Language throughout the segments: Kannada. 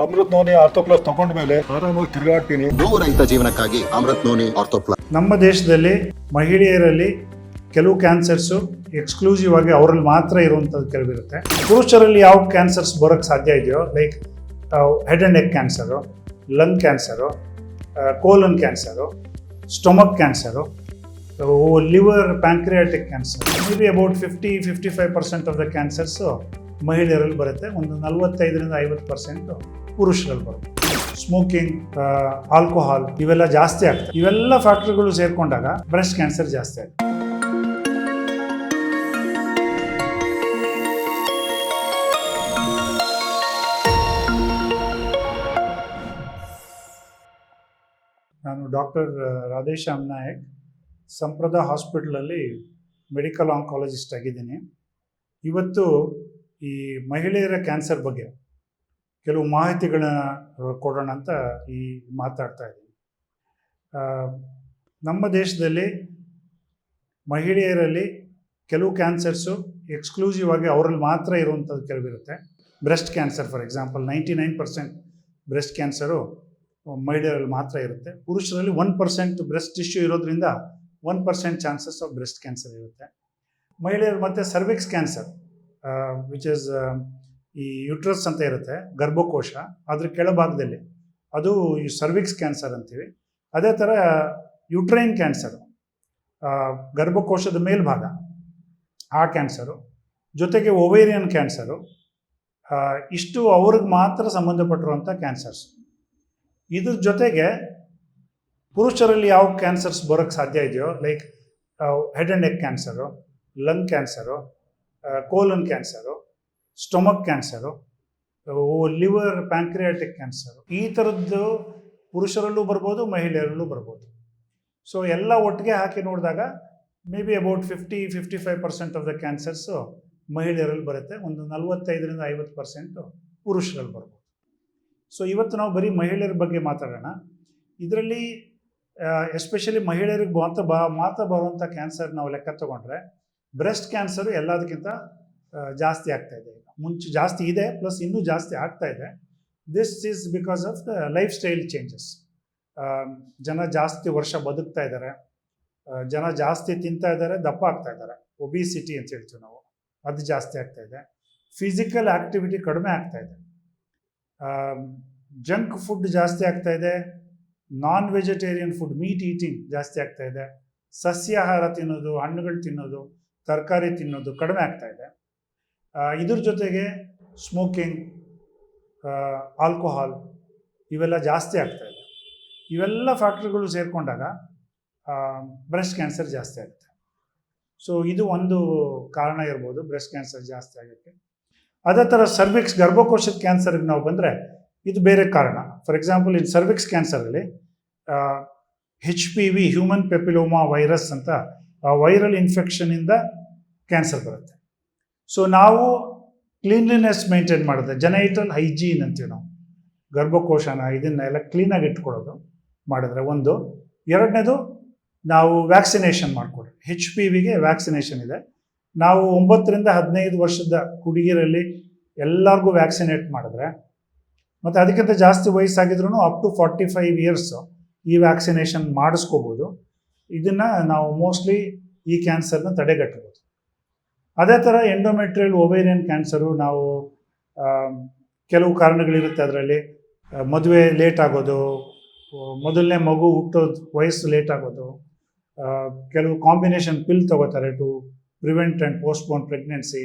ಅಮೃತ್ ನೋನಿ ಆರ್ಥೋ ಪ್ಲಸ್ ತಗೊಂಡ ಮೇಲೆ ಆರಾಮಾಗಿ ತಿರುಗಾಡ್ತೀನಿ ನೋವು ರಹಿತ ಜೀವನಕ್ಕಾಗಿ ಅಮೃತ್ ನೋನಿ ಆರ್ಥೋಪ್ಲಸ್ ನಮ್ಮ ದೇಶದಲ್ಲಿ ಮಹಿಳೆಯರಲ್ಲಿ ಕೆಲವು ಕ್ಯಾನ್ಸರ್ಸು ಎಕ್ಸ್ಕ್ಲೂಸಿವ್ ಆಗಿ ಅವರಲ್ಲಿ ಮಾತ್ರ ಇರುವಂಥದ್ದು ಕೆಲವಿರುತ್ತೆ ಪುರುಷರಲ್ಲಿ ಯಾವ ಕ್ಯಾನ್ಸರ್ಸ್ ಬರೋಕ್ಕೆ ಸಾಧ್ಯ ಇದೆಯೋ like head and neck cancer lung cancer colon cancer stomach cancer liver pancreatic cancer maybe about fifty fifty five percent of the cancers ಮಹಿಳೆಯರಲ್ಲಿ ಬರುತ್ತೆ. ಒಂದು ನಲವತ್ತೈದರಿಂದ ಐವತ್ತು ಪರ್ಸೆಂಟು ಪುರುಷರಲ್ಲಿ ಬರುತ್ತೆ. ಸ್ಮೋಕಿಂಗ್ ಆಲ್ಕೋಹಾಲ್ ಇವೆಲ್ಲ ಜಾಸ್ತಿ ಆಗ್ತದೆ. ಇವೆಲ್ಲ ಫ್ಯಾಕ್ಟ್ರಿಗಳು ಸೇರಿಕೊಂಡಾಗ ಬ್ರೆಸ್ಟ್ ಕ್ಯಾನ್ಸರ್ ಜಾಸ್ತಿ ಆಗುತ್ತೆ. ನಾನು ಡಾಕ್ಟರ್ ರಾಧೇಶ್ಯಾಮ್ ನಾಯಕ್, ಸಂಪ್ರದ ಹಾಸ್ಪಿಟ್ಲಲ್ಲಿ ಮೆಡಿಕಲ್ ಆಂಕಾಲಜಿಸ್ಟ್ ಆಗಿದ್ದೀನಿ. ಇವತ್ತು ಈ ಮಹಿಳೆಯರ ಕ್ಯಾನ್ಸರ್ ಬಗ್ಗೆ ಕೆಲವು ಮಾಹಿತಿಗಳನ್ನ ಕೊಡೋಣ ಅಂತ ಈ ಮಾತಾಡ್ತಾ ಇದ್ದೀನಿ. ನಮ್ಮ ದೇಶದಲ್ಲಿ ಮಹಿಳೆಯರಲ್ಲಿ ಕೆಲವು ಕ್ಯಾನ್ಸರ್ಸು ಎಕ್ಸ್ಕ್ಲೂಸಿವ್ ಆಗಿ ಅವರಲ್ಲಿ ಮಾತ್ರ ಇರುವಂಥದ್ದು ಕೆಲವಿರುತ್ತೆ. Breast cancer for example ninety nine percent breast cancer ಮಹಿಳೆಯರಲ್ಲಿ ಮಾತ್ರ ಇರುತ್ತೆ. ಪುರುಷರಲ್ಲಿ ಒನ್ ಪರ್ಸೆಂಟ್ ಬ್ರೆಸ್ಟ್ ಟಿಶ್ಯೂ ಇರೋದ್ರಿಂದ one percent chances of breast cancer ಇರುತ್ತೆ. ಮಹಿಳೆಯರು ಮತ್ತು ಸರ್ವಿಕ್ಸ್ ಕ್ಯಾನ್ಸರ್ ವಿಚ್ ಇಸ್ ಈ ಯುಟ್ರಸ್ ಅಂತ ಇರುತ್ತೆ, ಗರ್ಭಕೋಶ, ಅದ್ರ ಕೆಳಭಾಗದಲ್ಲಿ. ಅದು ಈ ಸರ್ವಿಕ್ಸ್ ಕ್ಯಾನ್ಸರ್ ಅಂತೀವಿ. ಅದೇ ಥರ ಯುಟ್ರೈನ್ ಕ್ಯಾನ್ಸರು ಗರ್ಭಕೋಶದ ಮೇಲ್ಭಾಗ, ಆ ಕ್ಯಾನ್ಸರು ಜೊತೆಗೆ ಒವೇರಿಯನ್ ಕ್ಯಾನ್ಸರು ಇಷ್ಟು ಅವ್ರಿಗೆ ಮಾತ್ರ ಸಂಬಂಧಪಟ್ಟಿರುವಂಥ ಕ್ಯಾನ್ಸರ್ಸ್ ಇದ್ರ ಜೊತೆಗೆ ಪುರುಷರಲ್ಲಿ ಯಾವ ಕ್ಯಾನ್ಸರ್ಸ್ ಬರೋಕ್ಕೆ ಸಾಧ್ಯ ಇದೆಯೋ like head and neck cancer lung cancer colon cancer stomach cancer liver pancreatic cancer ಈ ಥರದ್ದು ಪುರುಷರಲ್ಲೂ ಬರ್ಬೋದು, ಮಹಿಳೆಯರಲ್ಲೂ ಬರ್ಬೋದು. ಸೊ ಎಲ್ಲ ಒಟ್ಟಿಗೆ ಹಾಕಿ ನೋಡಿದಾಗ maybe about fifty fifty five percent of the cancers ಮಹಿಳೆಯರಲ್ಲಿ ಬರುತ್ತೆ. ಒಂದು ನಲವತ್ತೈದರಿಂದ ಐವತ್ತು ಪರ್ಸೆಂಟು ಪುರುಷರಲ್ಲಿ ಬರ್ಬೋದು. ಸೊ ಇವತ್ತು ನಾವು ಬರೀ ಮಹಿಳೆಯರ ಬಗ್ಗೆ ಮಾತಾಡೋಣ. ಇದರಲ್ಲಿ ಎಸ್ಪೆಷಲಿ ಮಹಿಳೆಯರಿಗೆ ಮಾತ್ರ ಬಾ, ಮಾತ್ರ ಬರುವಂಥ ಕ್ಯಾನ್ಸರ್ ನಾವು ಲೆಕ್ಕ ತಗೊಂಡ್ರೆ ಬ್ರೆಸ್ಟ್ ಕ್ಯಾನ್ಸರು ಎಲ್ಲದಕ್ಕಿಂತ ಜಾಸ್ತಿ ಆಗ್ತಾ ಇದೆ ಈಗ. ಮುಂಚೆ ಜಾಸ್ತಿ ಇದೆ ಪ್ಲಸ್ ಇನ್ನೂ ಜಾಸ್ತಿ ಆಗ್ತಾ ಇದೆ. This is because of the lifestyle changes ಜನ ಜಾಸ್ತಿ ವರ್ಷ ಬದುಕ್ತಾ ಇದ್ದಾರೆ. ಜನ ಜಾಸ್ತಿ ತಿಂತಾ ಇದ್ದಾರೆ, ದಪ್ಪ ಆಗ್ತಾ ಇದ್ದಾರೆ. ಒಬಿಸಿಟಿ ಅಂತ ಹೇಳ್ತೀವಿ ನಾವು. ಅದು ಜಾಸ್ತಿ ಆಗ್ತಾ ಇದೆ. ಫಿಸಿಕಲ್ ಆಕ್ಟಿವಿಟಿ ಕಡಿಮೆ ಆಗ್ತಾ ಇದೆ. ಜಂಕ್ ಫುಡ್ ಜಾಸ್ತಿ ಆಗ್ತಾ ಇದೆ. Non vegetarian food meat eating ಜಾಸ್ತಿ ಆಗ್ತಾ ಇದೆ. ಸಸ್ಯಾಹಾರ ತಿನ್ನೋದು, ಹಣ್ಣುಗಳು ತಿನ್ನೋದು ತರಕಾರಿ ತಿನ್ನೋದು ಕಡಿಮೆ ಆಗ್ತಾ ಇದೆ. ಇದ್ರ ಜೊತೆಗೆ ಸ್ಮೋಕಿಂಗ್ ಆಲ್ಕೋಹಾಲ್ ಇವೆಲ್ಲ ಜಾಸ್ತಿ ಆಗ್ತಾ ಇದೆ. ಇವೆಲ್ಲ ಫ್ಯಾಕ್ಟ್ರಿಗಳು ಸೇರಿಕೊಂಡಾಗ ಬ್ರೆಸ್ಟ್ ಕ್ಯಾನ್ಸರ್ ಜಾಸ್ತಿ ಆಗುತ್ತೆ. ಸೊ ಇದು ಒಂದು ಕಾರಣ ಇರ್ಬೋದು ಬ್ರೆಸ್ಟ್ ಕ್ಯಾನ್ಸರ್ ಜಾಸ್ತಿ ಆಗುತ್ತೆ ಅದೇ ಥರ ಸರ್ವಿಕ್ಸ್ ಗರ್ಭಕೋಶದ ಕ್ಯಾನ್ಸರ್ಗೆ ನಾವು ಬಂದರೆ ಇದು ಬೇರೆ ಕಾರಣ. For example in cervix ಕ್ಯಾನ್ಸರಲ್ಲಿ H P V human papilloma virus ಅಂತ ವೈರಲ್ ಇನ್ಫೆಕ್ಷನಿಂದ ಕ್ಯಾನ್ಸರ್ ಬರುತ್ತೆ. ಸೊ ನಾವು ಕ್ಲೀನ್ಲಿನೆಸ್ ಮೇಂಟೈನ್ ಮಾಡಿದ್ರೆ ಜನೈಟಲ್ ಹೈಜೀನ್ ಅಂತೀವಿ ನಾವು. ಗರ್ಭಕೋಶನ ಇದನ್ನೆಲ್ಲ ಕ್ಲೀನಾಗಿ ಇಟ್ಕೊಳ್ಳೋದು ಮಾಡಿದ್ರೆ ಒಂದು. ಎರಡನೇದು ನಾವು ವ್ಯಾಕ್ಸಿನೇಷನ್ ಮಾಡಿಕೊಡ್ರಿ ಹೆಚ್ ಪಿ ವಿಗೆ ವ್ಯಾಕ್ಸಿನೇಷನ್ ಇದೆ. ನಾವು ಒಂಬತ್ತರಿಂದ ಹದಿನೈದು ವರ್ಷದ ಹುಡುಗಿಯರಲ್ಲಿ ಎಲ್ಲರಿಗೂ ವ್ಯಾಕ್ಸಿನೇಟ್ ಮಾಡಿದ್ರೆ, ಮತ್ತು ಅದಕ್ಕಿಂತ ಜಾಸ್ತಿ ವಯಸ್ಸಾಗಿದ್ರು up to forty five years ಈ ವ್ಯಾಕ್ಸಿನೇಷನ್ ಮಾಡಿಸ್ಕೋಬೋದು. ಇದನ್ನು ನಾವು ಮೋಸ್ಟ್ಲಿ ಈ ಕ್ಯಾನ್ಸರ್ನ ತಡೆಗಟ್ಟಬಹುದು. ಅದೇ ಥರ ಎಂಡೋಮೆಟ್ರಿಯಲ್ ಒಬೇರಿಯನ್ ಕ್ಯಾನ್ಸರು ನಾವು ಕೆಲವು ಕಾರಣಗಳಿರುತ್ತೆ ಅದರಲ್ಲಿ. ಮದುವೆ ಲೇಟ್ ಆಗೋದು ಮೊದಲನೇ ಮಗು ಹುಟ್ಟೋದು ವಯಸ್ಸು ಲೇಟ್ ಆಗೋದು ಕೆಲವು ಕಾಂಬಿನೇಷನ್ ಪಿಲ್ ತಗೋತಾರೆ to prevent and postpone pregnancy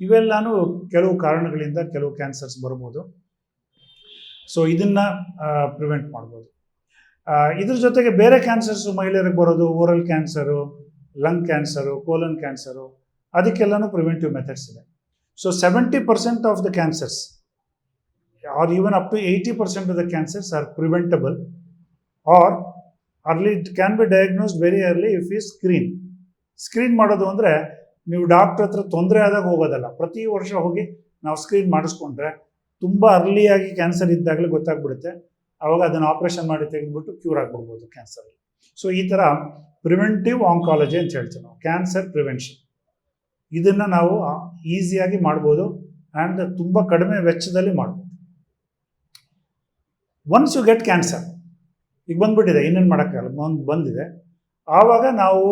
ಇವೆಲ್ಲನೂ ಕೆಲವು ಕಾರಣಗಳಿಂದ ಕೆಲವು ಕ್ಯಾನ್ಸರ್ಸ್ ಬರ್ಬೋದು. ಸೊ ಇದನ್ನು ಪ್ರಿವೆಂಟ್ ಮಾಡ್ಬೋದು. ಇದ್ರ ಜೊತೆಗೆ ಬೇರೆ ಕ್ಯಾನ್ಸರ್ಸು ಮಹಿಳೆಯರಿಗೆ ಬರೋದು oral cancer lung cancer colon cancer ಅದಕ್ಕೆಲ್ಲನೂ preventive methods ಇದೆ. So seventy percent of the cancers are even up to eighty percent of the cancers are preventable or early it can be diagnosed very early if ಈ ಸ್ಕ್ರೀನ್ ಸ್ಕ್ರೀನ್ ಮಾಡೋದು ಅಂದರೆ, ನೀವು ಡಾಕ್ಟ್ರ್ ಹತ್ರ ತೊಂದರೆ ಆದಾಗ ಹೋಗೋದಲ್ಲ. ಪ್ರತಿ ವರ್ಷ ಹೋಗಿ ನಾವು ಸ್ಕ್ರೀನ್ ಮಾಡಿಸ್ಕೊಂಡ್ರೆ, ತುಂಬ ಅರ್ಲಿಯಾಗಿ ಕ್ಯಾನ್ಸರ್ ಇದ್ದಾಗಲೇ ಗೊತ್ತಾಗ್ಬಿಡುತ್ತೆ. ಅವಾಗ ಅದನ್ನು ಆಪರೇಷನ್ ಮಾಡಿ ತೆಗೆದುಬಿಟ್ಟು ಕ್ಯೂರ್ ಆಗಿಬಿಡ್ಬೋದು ಕ್ಯಾನ್ಸರ್ ಸೊ ಈ ಥರ ಪ್ರಿವೆಂಟಿವ್ ಆಂಕಾಲಜಿ ಅಂತ ಹೇಳ್ತೀವಿ ನಾವು. ಕ್ಯಾನ್ಸರ್ ಪ್ರಿವೆನ್ಷನ್ ಇದನ್ನು ನಾವು ಈಸಿಯಾಗಿ ಮಾಡ್ಬೋದು ಆ್ಯಂಡ್ ತುಂಬ ಕಡಿಮೆ ವೆಚ್ಚದಲ್ಲಿ ಮಾಡ್ಬೋದು. ಒನ್ಸ್ ಯು ಗೆಟ್ ಕ್ಯಾನ್ಸರ್ ಈಗ ಬಂದ್ಬಿಟ್ಟಿದೆ, ಇನ್ನೇನು ಮಾಡೋಕ್ಕಾಗಲ್ಲ ಒಂದು ಬಂದಿದೆ. ಆವಾಗ ನಾವು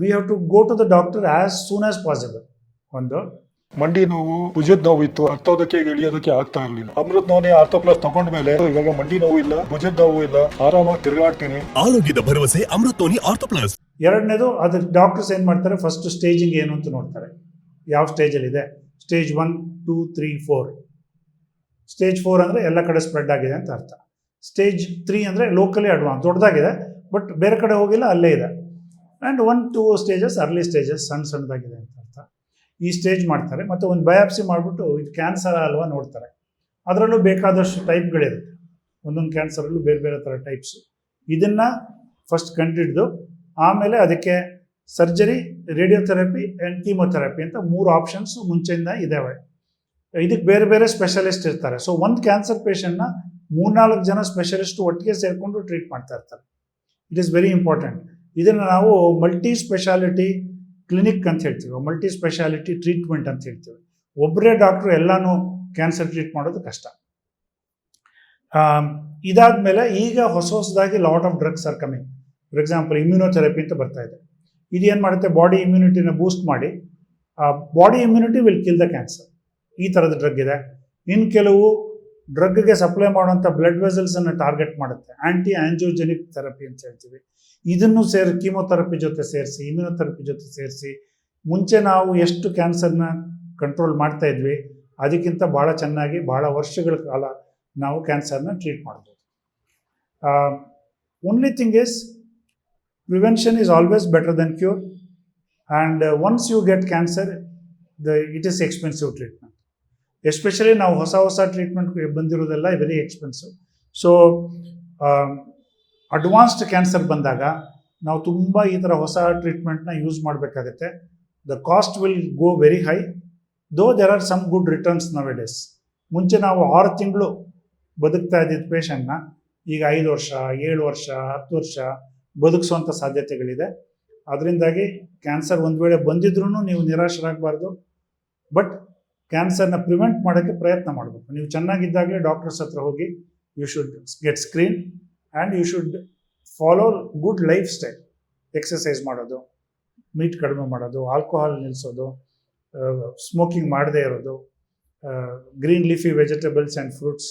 we have to go to the doctor as soon as possible ಒಂದು ಮಂಡಿ ನೋವು ಭುಜದ ನೋವು ಇತ್ತು. ಹತ್ತೋದಕ್ಕೆ ಇಳಿಯೋದಕ್ಕೆ ಆಗ್ತಾ ಇರ್ಲಿಲ್ಲ. ಅಮೃತ್ ನೋನೆ ಆರ್ಥೋ ಪ್ಲಸ್ ತಗೊಂಡ ಮೇಲೆ ಇವಾಗ ಮಂಡಿ ನೋವು ಇಲ್ಲ ಭುಜದ ನೋವು ಇಲ್ಲ. ಆರಾಮಾಗಿ ತಿರುಗಾಡ್ತೀನಿ. ಆರೋಗ್ಯದ ಭರವಸೆ ಅಮೃತ್ ನೋನಿ ಆರ್ಥೋ ಪ್ಲಸ್. ಎರಡನೇದು ಅದಕ್ಕೆ ಡಾಕ್ಟರ್ಸ್ ಏನು ಮಾಡ್ತಾರೆ? ಫಸ್ಟ್ ಸ್ಟೇಜಿಂಗ್ ಏನು ಅಂತ ನೋಡ್ತಾರೆ. ಯಾವ ಸ್ಟೇಜಲ್ಲಿದೆ stage one two three four stage four ಅಂದರೆ ಎಲ್ಲ ಕಡೆ ಸ್ಪ್ರೆಡ್ ಆಗಿದೆ ಅಂತ ಅರ್ಥ. ಸ್ಟೇಜ್ ತ್ರೀ ಅಂದರೆ ಲೋಕಲಿ ಅಡ್ವಾನ್ಸ್ ದೊಡ್ಡದಾಗಿದೆ ಬಟ್ ಬೇರೆ ಕಡೆ ಹೋಗಿಲ್ಲ ಅಲ್ಲೇ ಇದೆ. And one two stages early stages ಸಣ್ಣ ಸಣ್ಣದಾಗಿದೆ ಅಂತ. ಈ ಸ್ಟೇಜ್ ಮಾಡ್ತಾರೆ. ಮತ್ತು ಒಂದು ಬಯಾಪ್ಸಿ ಮಾಡಿಬಿಟ್ಟು ಇದು ಕ್ಯಾನ್ಸರ್ ಅಲ್ವಾ ನೋಡ್ತಾರೆ. ಅದರಲ್ಲೂ ಬೇಕಾದಷ್ಟು ಟೈಪ್ಗಳಿರುತ್ತೆ. ಒಂದೊಂದು ಕ್ಯಾನ್ಸರಲ್ಲೂ ಬೇರೆ ಬೇರೆ ಥರ ಟೈಪ್ಸು. ಇದನ್ನು ಫಸ್ಟ್ ಕಂಡಿಡಿದು, ಆಮೇಲೆ ಅದಕ್ಕೆ ಸರ್ಜರಿ, ರೇಡಿಯೋಥೆರಪಿ ಆ್ಯಂಡ್ ಕೀಮೊಥೆರಪಿ ಅಂತ ಮೂರು ಆಪ್ಷನ್ಸ್ ಮುಂಚೆಯಿಂದ ಇದ್ದಾವೆ ಇದಕ್ಕೆ ಬೇರೆ ಬೇರೆ ಸ್ಪೆಷಲಿಸ್ಟ್ ಇರ್ತಾರೆ. ಸೊ ಒಂದು ಕ್ಯಾನ್ಸರ್ ಪೇಷಂಟ್ನ ಮೂರ್ನಾಲ್ಕು ಜನ ಸ್ಪೆಷಲಿಸ್ಟ್ ಒಟ್ಟಿಗೆ ಸೇರಿಕೊಂಡು ಟ್ರೀಟ್ ಮಾಡ್ತಾ ಇರ್ತಾರೆ. ಇಟ್ ಈಸ್ ವೆರಿ ಇಂಪಾರ್ಟೆಂಟ್ ಇದನ್ನು ನಾವು ಮಲ್ಟಿ ಸ್ಪೆಷಾಲಿಟಿ ಕ್ಲಿನಿಕ್ ಅಂತ ಹೇಳ್ತೀವಿ ಮಲ್ಟಿ ಸ್ಪೆಷಾಲಿಟಿ ಟ್ರೀಟ್ಮೆಂಟ್ ಅಂತ ಹೇಳ್ತೀವಿ. ಒಬ್ಬರೇ ಡಾಕ್ಟ್ರು ಎಲ್ಲನೂ ಕ್ಯಾನ್ಸರ್ ಟ್ರೀಟ್ ಮಾಡೋದು ಕಷ್ಟ. ಇದಾದ ಮೇಲೆ ಈಗ ಹೊಸ ಹೊಸದಾಗಿ lot of drugs are coming for example immunotherapy ಅಂತ ಬರ್ತಾ ಇದೆ. ಇದು ಏನು ಮಾಡುತ್ತೆ? ಬಾಡಿ ಇಮ್ಯುನಿಟಿನ ಬೂಸ್ಟ್ ಮಾಡಿ body immunity will kill the cancer ಈ ಥರದ ಡ್ರಗ್ ಇದೆ. ಇನ್ನು ಕೆಲವು ಡ್ರಗ್ಗೆ ಸಪ್ಲೈ ಮಾಡುವಂಥ ಬ್ಲಡ್ ವೆಸಲ್ಸನ್ನು ಟಾರ್ಗೆಟ್ ಮಾಡುತ್ತೆ. ಆ್ಯಂಟಿ ಆ್ಯಂಜಿಯೋಜೆನಿಕ್ ಥೆರಪಿ ಅಂತ ಹೇಳ್ತೀವಿ. ಇದನ್ನು ಸೇರಿ ಕೀಮೊಥೆರಪಿ ಜೊತೆ ಸೇರಿಸಿ, ಇಮ್ಯುನೊಥೆರಪಿ ಜೊತೆ ಸೇರಿಸಿ, ಮುಂಚೆ ನಾವು ಎಷ್ಟು ಕ್ಯಾನ್ಸರ್ನ ಕಂಟ್ರೋಲ್ ಮಾಡ್ತಾ ಇದ್ವಿ, ಅದಕ್ಕಿಂತ ಭಾಳ ಚೆನ್ನಾಗಿ ಭಾಳ ವರ್ಷಗಳ ಕಾಲ ನಾವು ಕ್ಯಾನ್ಸರ್ನ ಟ್ರೀಟ್ ಮಾಡ್ಬೋದು. Only thing is prevention is always better than cure and once you get cancer the it is expensive treatment especially ನಾವು ಹೊಸ ಹೊಸ treatment ಬಂದಿರೋದೆಲ್ಲ very expensive so advanced cancer ಬಂದಾಗ ನಾವು ತುಂಬ ಈ ಥರ ಹೊಸ ಟ್ರೀಟ್ಮೆಂಟ್ನ ಯೂಸ್ ಮಾಡಬೇಕಾಗತ್ತೆ. The cost will go very high though there are some good returns nowadays ಮುಂಚೆ ನಾವು ಆರು ತಿಂಗಳು ಬದುಕ್ತಾ ಇದ್ದಿದ್ದ ಪೇಷಂಟ್ನ ಈಗ ಐದು ವರ್ಷ, ಏಳು ವರ್ಷ, ಹತ್ತು ವರ್ಷ ಬದುಕಿಸುವಂಥ ಸಾಧ್ಯತೆಗಳಿದೆ. ಅದರಿಂದಾಗಿ ಕ್ಯಾನ್ಸರ್ ಒಂದು ವೇಳೆ ಬಂದಿದ್ರೂ ನೀವು ನಿರಾಶರಾಗಬಾರ್ದು. ಬಟ್ ಕ್ಯಾನ್ಸರ್ನ ಪ್ರಿವೆಂಟ್ ಮಾಡೋಕ್ಕೆ ಪ್ರಯತ್ನ ಮಾಡಬೇಕು. ನೀವು ಚೆನ್ನಾಗಿದ್ದಾಗಲೇ ಡಾಕ್ಟರ್ಸ್ ಹತ್ರ ಹೋಗಿ you should get screen and you should follow good lifestyle exercise ಮಾಡೋದು ಮೀಟ್ ಕಡಿಮೆ ಮಾಡೋದು ಆಲ್ಕೋಹಾಲ್ ನಿಲ್ಲಿಸೋದು ಸ್ಮೋಕಿಂಗ್ ಮಾಡದೇ ಇರೋದು green leafy vegetables and fruits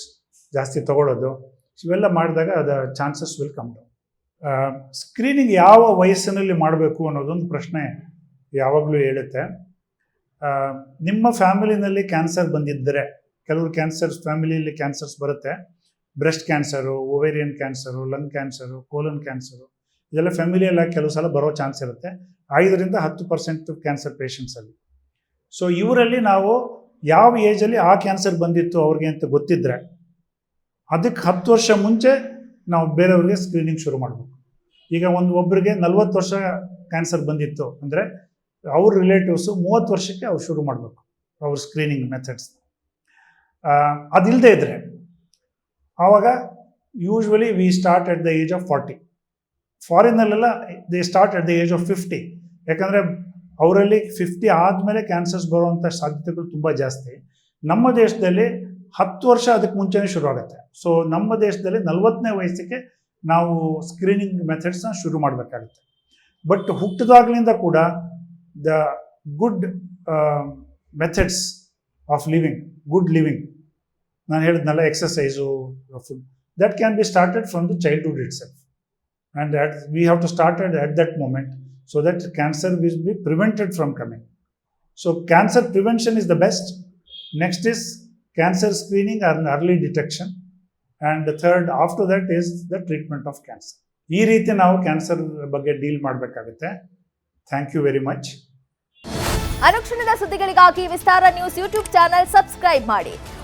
ಜಾಸ್ತಿ ತಗೊಳ್ಳೋದು ಇವೆಲ್ಲ ಮಾಡಿದಾಗ ಅದ chances will come down screening ಯಾವ ವಯಸ್ಸಿನಲ್ಲಿ ಮಾಡಬೇಕು ಅನ್ನೋದೊಂದು ಪ್ರಶ್ನೆ ಯಾವಾಗಲೂ ಹೇಳುತ್ತೆ. ಆ, ನಿಮ್ಮ ಫ್ಯಾಮಿಲಿನಲ್ಲಿ ಕ್ಯಾನ್ಸರ್ ಬಂದಿದ್ದರೆ ಕೆಲವರು ಕ್ಯಾನ್ಸರ್ಸ್ ಫ್ಯಾಮಿಲಿಯಲ್ಲಿ ಕ್ಯಾನ್ಸರ್ಸ್ ಬರುತ್ತೆ. Breast cancer ovarian cancer, lung cancer, colon cancer, ಇದೆಲ್ಲ ಫ್ಯಾಮಿಲಿಯಲ್ಲಾಗಿ ಕೆಲವು ಸಲ ಬರೋ ಚಾನ್ಸ್ ಇರುತ್ತೆ. ಐದರಿಂದ ಹತ್ತು ಪರ್ಸೆಂಟ್ ಕ್ಯಾನ್ಸರ್ ಪೇಷಂಟ್ಸಲ್ಲಿ ಸೊ ಇವರಲ್ಲಿ ನಾವು ಯಾವ ಏಜಲ್ಲಿ ಆ ಕ್ಯಾನ್ಸರ್ ಬಂದಿತ್ತು ಅವ್ರಿಗೆ ಅಂತ ಗೊತ್ತಿದ್ದರೆ ಅದಕ್ಕೆ ಹತ್ತು ವರ್ಷ ಮುಂಚೆ ನಾವು ಬೇರೆಯವ್ರಿಗೆ ಸ್ಕ್ರೀನಿಂಗ್ ಶುರು ಮಾಡಬೇಕು. ಈಗ ಒಂದು ಒಬ್ಬರಿಗೆ ನಲ್ವತ್ತು ವರ್ಷ ಕ್ಯಾನ್ಸರ್ ಬಂದಿತ್ತು ಅಂದರೆ, ಅವ್ರ ರಿಲೇಟಿವ್ಸು ಮೂವತ್ತು ವರ್ಷಕ್ಕೆ ಅವ್ರು ಶುರು ಮಾಡಬೇಕು, ಅವ್ರ ಸ್ಕ್ರೀನಿಂಗ್ ಮೆಥಡ್ಸ್ ಅದಿಲ್ಲದೆ ಇದ್ದರೆ ಆವಾಗ usually we start at the age of forty ಫಾರಿನಲ್ಲೆಲ್ಲ they start at the age of fifty ಯಾಕಂದರೆ ಅವರಲ್ಲಿ ಫಿಫ್ಟಿ ಆದಮೇಲೆ ಕ್ಯಾನ್ಸರ್ಸ್ ಬರುವಂಥ ಸಾಧ್ಯತೆಗಳು ತುಂಬ ಜಾಸ್ತಿ. ನಮ್ಮ ದೇಶದಲ್ಲಿ ಹತ್ತು ವರ್ಷ ಅದಕ್ಕೆ ಮುಂಚೆನೇ ಶುರು ಆಗುತ್ತೆ. ಸೊ ನಮ್ಮ ದೇಶದಲ್ಲಿ ನಲವತ್ತನೇ ವಯಸ್ಸಿಗೆ ನಾವು ಸ್ಕ್ರೀನಿಂಗ್ ಮೆಥಡ್ಸ್ನ ಶುರು ಮಾಡಬೇಕಾಗುತ್ತೆ. ಬಟ್ ಹುಟ್ಟಿದಾಗ್ಲಿಂದ ಕೂಡ the good methods of living good living ನಾನು ಹೇಳಿದ್ನಲ್ಲ exercise food that can be started from the childhood itself and that we have to started at that moment so that cancer will be prevented from coming so cancer prevention is the best next is cancer screening or early detection and third after that is the treatment of cancer ಈ ರೀತಿ ನಾವು ಕ್ಯಾನ್ಸರ್ ಬಗ್ಗೆ ಡೀಲ್ ಮಾಡಬೇಕಾಗುತ್ತೆ. ಥ್ಯಾಂಕ್ ಯು ವೆರಿ ಮಚ್ ಅನುಕ್ಷಣದ ಸುದ್ದಿಗಳಿಗಾಗಿ Vistara news YouTube channel subscribe ಮಾಡಿ.